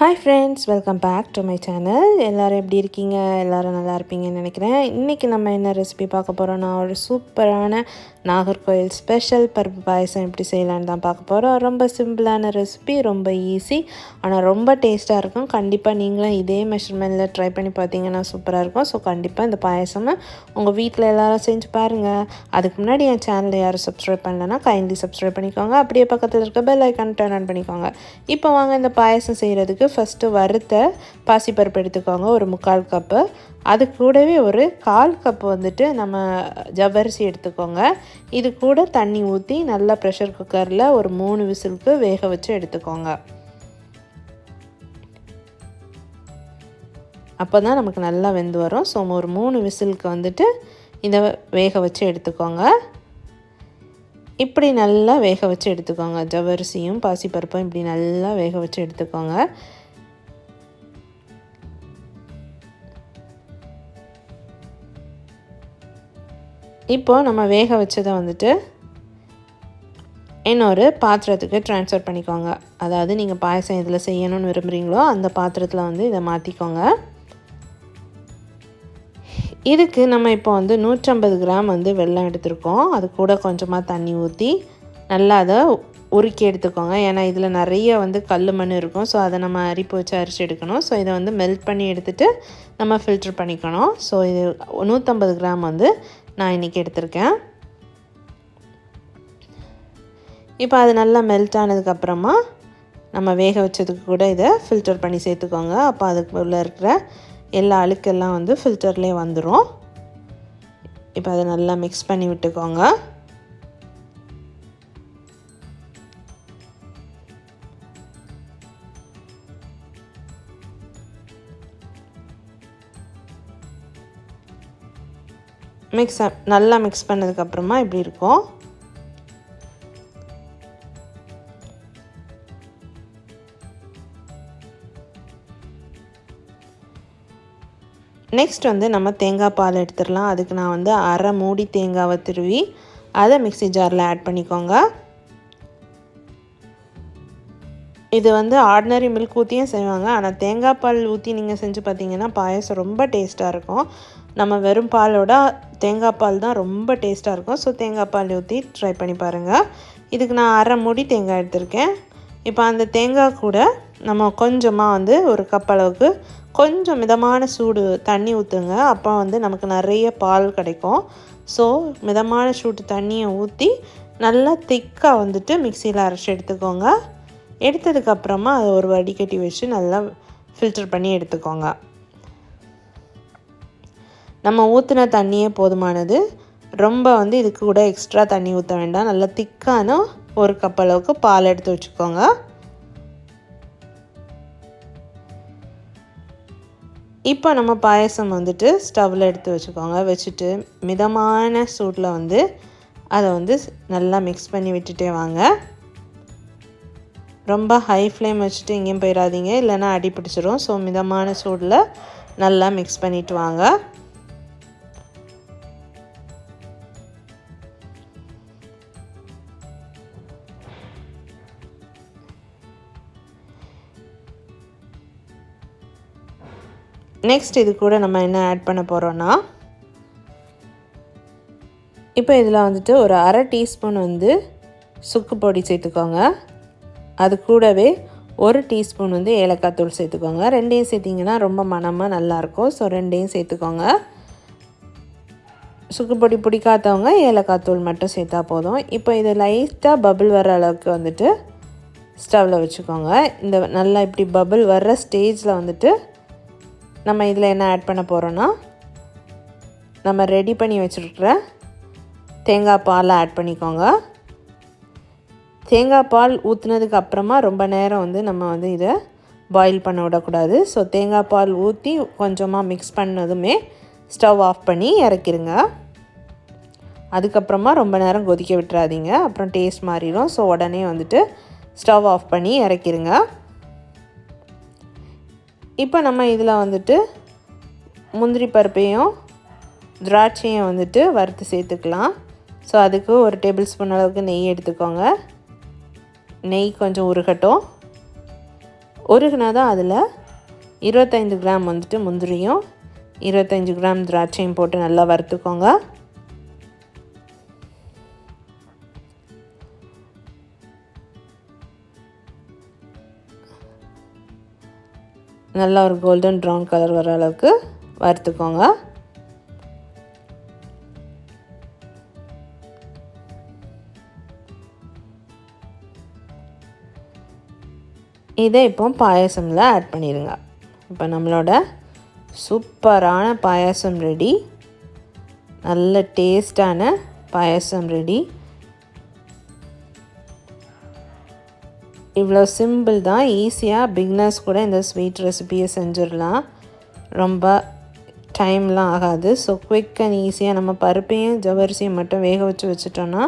Hi friends welcome back to my channel எல்லோரும் எப்படி இருக்கீங்க? எல்லோரும் நல்லா இருப்பீங்கன்னு நினைக்கிறேன். இன்றைக்கி நம்ம என்ன ரெசிபி பார்க்க போகிறோம்னா ஒரு சூப்பரான நாகர்கோயில் ஸ்பெஷல் பருப்பு பாயசம் எப்படி செய்யலான்னு தான் பார்க்க போகிறோம் ரொம்ப சிம்பிளான ரெசிபி ரொம்ப ஈஸி ஆனால் ரொம்ப டேஸ்ட்டாக இருக்கும். கண்டிப்பாக நீங்களும் இதே மெஷர்மெண்ட்டில் ட்ரை பண்ணி பார்த்தீங்கன்னா சூப்பராக இருக்கும். ஸோ கண்டிப்பாக இந்த பாயசம் உங்கள் வீட்டில் எல்லோரும் செஞ்சு பாருங்கள் அதுக்கு முன்னாடி என் சேனலை யாரும் சப்ஸ்கிரைப் பண்ணலன்னா கைண்ட்லி சப்ஸ்கிரைப் பண்ணிக்கோங்க. அப்படியே பக்கத்தில் இருக்க பெல் ஐக்கான் டர்ன் ஆன் பண்ணிக்கோங்க. இப்போ வாங்க இந்த பாயசம் செய்கிறதுக்கு ஃபஸ்ட்டு வறுத்த பாசிப்பருப்பு எடுத்துக்கோங்க ஒரு முக்கால் கப்பு அது கூடவே ஒரு கால் கப் வந்துட்டு நம்ம ஜவ்வரிசி எடுத்துக்கோங்க. இது கூட தண்ணி ஊற்றி நல்லா ப்ரெஷர் குக்கரில் ஒரு மூணு விசிலுக்கு வேக வச்சு எடுத்துக்கோங்க. அப்போ தான் நமக்கு நல்லா வெந்து வரும். ஸோ ஒரு மூணு விசிலுக்கு வந்துட்டு இதை வேக வச்சு எடுத்துக்கோங்க. இப்படி நல்லா வேக வச்சு எடுத்துக்கோங்க. ஜவ்வரிசியும் பாசிப்பருப்பும் இப்படி நல்லா வேக வச்சு எடுத்துக்கோங்க. இப்போது நம்ம வேக வச்சதை வந்துட்டு இன்னொரு பாத்திரத்துக்கு ட்ரான்ஸ்ஃபர் பண்ணிக்கோங்க. அதாவது நீங்கள் பாயசம் இதில் செய்யணும்னு விரும்புகிறீங்களோ அந்த பாத்திரத்தில் வந்து இதை மாற்றிக்கோங்க இதுக்கு நம்ம இப்போ வந்து நூற்றம்பது கிராம் வந்து வெல்லம் எடுத்திருக்கோம். அது கூட கொஞ்சமாக தண்ணி ஊற்றி நல்லா அதை உருக்கி எடுத்துக்கோங்க. ஏன்னா இதில் நிறைய வந்து கல் மண் இருக்கும். ஸோ அதை நம்ம அரிப்பு வச்சு அரிச்சு எடுக்கணும். ஸோ இதை வந்து மெல்ட் பண்ணி எடுத்துகிட்டு நம்ம ஃபில்ட்ரு பண்ணிக்கணும். ஸோ இது நூற்றம்பது கிராம் வந்து நான் இன்றைக்கி எடுத்திருக்கேன். இப்போ அது நல்லா மெல்ட் ஆனதுக்கப்புறமா நம்ம வேக வச்சதுக்கு கூட இதை ஃபில்டர் பண்ணி சேர்த்துக்கோங்க. அப்போ அதுக்கு உள்ளே இருக்கிற எல்லா அழுக்கெல்லாம் வந்து ஃபில்டர்லேயே வந்துடும் இப்போ அதை நல்லா மிக்ஸ் பண்ணி விட்டுக்கோங்க. மிக்ஸ் நல்லா மிக்ஸ் பண்ணதுக்கப்புறமா இப்படி இருக்கும். நெக்ஸ்ட் வந்து நம்ம தேங்காய் பால் எடுத்துடலாம். அதுக்கு நான் வந்து அரை மூடி தேங்காவை திருவி அதை மிக்சி ஜாரில் ஆட் பண்ணிக்கோங்க. இது வந்து ஆர்டினரி மில்க் ஊற்றியும் செய்வாங்க. ஆனால் தேங்காய் பால் ஊற்றி நீங்கள் செஞ்சு பார்த்தீங்கன்னா பாயசம் ரொம்ப டேஸ்ட்டாக இருக்கும். நம்ம வெறும் பாலோட தேங்காய் பால் தான் ரொம்ப டேஸ்ட்டாக இருக்கும். ஸோ தேங்காய் பால் ஊற்றி ட்ரை பண்ணி பாருங்கள் இதுக்கு நான் அரை மூடி தேங்காய் எடுத்திருக்கேன். இப்போ அந்த தேங்காய் கூட நம்ம கொஞ்சமாக வந்து ஒரு கப் அளவுக்கு கொஞ்சம் மிதமான சூடு தண்ணி ஊற்றுங்க அப்போ வந்து நமக்கு நிறைய பால் கிடைக்கும். ஸோ மிதமான சூடு தண்ணியை ஊற்றி நல்லா திக்காக வந்துட்டு மிக்சியில் அரைச்சி எடுத்துக்கோங்க. எடுத்ததுக்கப்புறமா அதை ஒரு வடிகட்டி வச்சு நல்லா ஃபில்டர் பண்ணி எடுத்துக்கோங்க. நம்ம ஊற்றின தண்ணியே போதுமானது. ரொம்ப வந்து இதுக்கு கூட எக்ஸ்ட்ரா தண்ணி ஊற்ற வேண்டாம். நல்லா திக்கான ஒரு கப் அளவுக்கு பால் எடுத்து வச்சுக்கோங்க. இப்போ நம்ம பாயசம் வந்துட்டு ஸ்டவ்வில் எடுத்து வச்சுக்கோங்க. வச்சுட்டு மிதமான சூட்டில் வந்து அதை வந்து நல்லா மிக்ஸ் பண்ணி விட்டுட்டே வாங்க. ரொம்ப ஹை ஃப்ளேம் வச்சுட்டு எங்கேயும் போயிடாதீங்க இல்லைன்னா அடி பிடிச்சிரும். ஸோ மிதமான சூடில் நல்லா மிக்ஸ் பண்ணிவிட்டு வாங்க. நெக்ஸ்ட் இது கூட நம்ம என்ன ஆட் பண்ண போகிறோன்னா இப்போ இதில் வந்துட்டு ஒரு அரை டீஸ்பூன் வந்து சுக்கு பொடி சேர்த்துக்கோங்க. அது கூடவே ஒரு டீஸ்பூன் வந்து ஏலக்காய் தூள் சேர்த்துக்கோங்க. ரெண்டையும் சேர்த்திங்கன்னா ரொம்ப மனமாக நல்லாயிருக்கும் ஸோ ரெண்டையும் சேர்த்துக்கோங்க. சுக்கு பொடி பிடிக்காதவங்க ஏலக்காய் தூள் மட்டும் சேர்த்தா போதும். இப்போ இது லைட்டாக பபுள் வர்ற அளவுக்கு வந்துட்டு ஸ்டவ்வில் வச்சுக்கோங்க. இந்த நல்லா இப்படி பபுள் வர்ற ஸ்டேஜில் வந்துட்டு நம்ம இதில் என்ன ஆட் பண்ண போகிறோன்னா நம்ம ரெடி பண்ணி வச்சுருக்கிற தேங்காய் பாலை ஆட் பண்ணிக்கோங்க. தேங்காய் பால் ஊற்றுனதுக்கு அப்புறமா ரொம்ப நேரம் வந்து நம்ம வந்து இதை பாயில் பண்ண விடக்கூடாது. ஸோ தேங்காய் பால் ஊற்றி கொஞ்சமாக மிக்ஸ் பண்ணதுமே ஸ்டவ் ஆஃப் பண்ணி இறக்கிடுங்க அதுக்கப்புறமா ரொம்ப நேரம் கொதிக்க விட்டுறாதீங்க. அப்புறம் டேஸ்ட் மாறிடும். ஸோ உடனே வந்துட்டு ஸ்டவ் ஆஃப் பண்ணி இறக்கிருங்க. இப்போ நம்ம இதில் வந்துட்டு முந்திரி பருப்பையும் திராட்சையும் வந்துட்டு வறுத்து சேர்த்துக்கலாம். ஸோ அதுக்கு ஒரு டேபிள் ஸ்பூன் அளவுக்கு நெய் எடுத்துக்கோங்க. நெய் கொஞ்சம் உருகட்டும். உருகுனா தான் அதில் இருபத்தைந்து கிராம் வந்துட்டு முந்திரியும் இருபத்தஞ்சி கிராம் திராட்சையும் போட்டு நல்லா வறுத்துக்கோங்க. நல்லா ஒரு கோல்டன் ப்ரௌன் கலர் வர அளவுக்கு வறுத்துக்கோங்க. இதை இப்போ பாயசமில் ஆட் பண்ணிடுங்க. இப்போ நம்மளோட சூப்பரான பாயாசம் ரெடி நல்ல டேஸ்டான பாயாசம் ரெடி இவ்வளோ சிம்பிள் தான் ஈஸியாக பிக்னர்ஸ் கூட இந்த ஸ்வீட் ரெசிபியை செஞ்சிடலாம். ரொம்ப டைம்லாம் ஆகாது. ஸோ குவிக் அண்ட் ஈஸியாக நம்ம பருப்பையும் ஜவரிசியும் மட்டும் வேக வச்சு வச்சுட்டோன்னா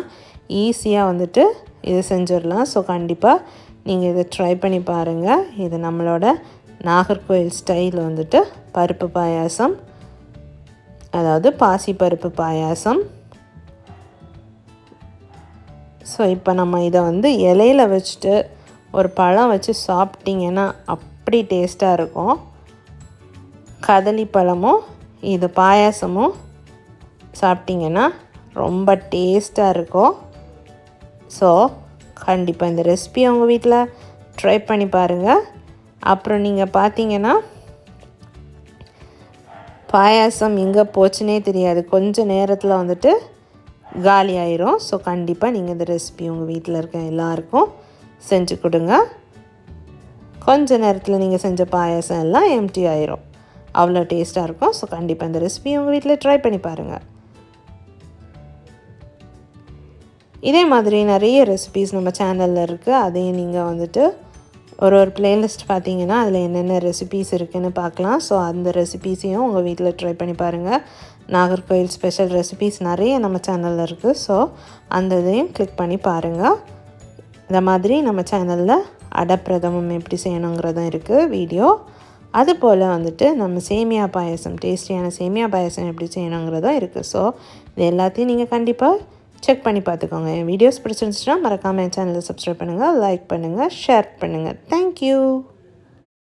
ஈஸியாக வந்துட்டு இது செஞ்சிடலாம். ஸோ கண்டிப்பாக நீங்கள் இதை ட்ரை பண்ணி பாருங்கள் இது நம்மளோட நாகர்கோயில் ஸ்டைல் வந்துட்டு பருப்பு பாயாசம். அதாவது பாசி பருப்பு பாயாசம். ஸோ இப்போ நம்ம இதை வந்து இலையில வச்சுட்டு ஒரு பழம் வச்சு சாப்பிட்டிங்கன்னா அப்படி டேஸ்ட்டாக இருக்கும். கதளி பழமும் இது பாயாசமும் சாப்பிட்டிங்கன்னா ரொம்ப டேஸ்ட்டாக இருக்கும். ஸோ கண்டிப்பாக இந்த ரெசிபி உங்கள் வீட்டில் ட்ரை பண்ணி பாருங்கள் அப்புறம் நீங்கள் பார்த்தீங்கன்னா பாயாசம் எங்கே போச்சுனே தெரியாது. கொஞ்சம் நேரத்தில் வந்துட்டு காலி ஆயிரும். ஸோ கண்டிப்பாக நீங்கள் இந்த ரெசிபி உங்கள் வீட்டில் இருக்க எல்லாருக்கும் செஞ்சு கொடுங்க. கொஞ்ச நேரத்தில் நீங்கள் செஞ்ச பாயாசம் எல்லாம் எம்டி ஆயிரும். அவ்வளோ டேஸ்ட்டாக இருக்கும். ஸோ கண்டிப்பாக இந்த ரெசிபி உங்கள் வீட்டில் ட்ரை பண்ணி பாருங்கள் இதே மாதிரி நிறைய ரெசிபீஸ் நம்ம சேனலில் இருக்குது அதையும் நீங்கள் வந்துட்டு ஒரு ஒரு பிளேலிஸ்ட் பார்த்தீங்கன்னா அதில் என்னென்ன ரெசிபீஸ் இருக்குதுன்னு பார்க்கலாம் ஸோ அந்த ரெசிபீஸையும் உங்கள் வீட்டில் ட்ரை பண்ணி பாருங்கள் நாகர்கோயில் ஸ்பெஷல் ரெசிபீஸ் நிறைய நம்ம சேனலில் இருக்குது ஸோ அந்த இதையும் கிளிக் பண்ணி பாருங்கள் இந்த மாதிரி நம்ம சேனலில் அடப்பிரதமம் எப்படி செய்யணுங்கிறதும் இருக்குது வீடியோ அதுபோல் வந்துட்டு நம்ம சேமியா பாயசம் டேஸ்டியான சேமியா பாயசம் எப்படி செய்யணுங்கிறதும் இருக்குது ஸோ இது எல்லாத்தையும் நீங்கள் கண்டிப்பாக செக் பண்ணி பார்த்துக்கோங்க. என் வீடியோஸ் பிடிச்சிருந்துச்சுன்னா மறக்காமல் என் சேனலை சப்ஸ்கிரைப் பண்ணுங்கள் லைக் பண்ணுங்கள் ஷேர் பண்ணுங்கள் தேங்க்யூ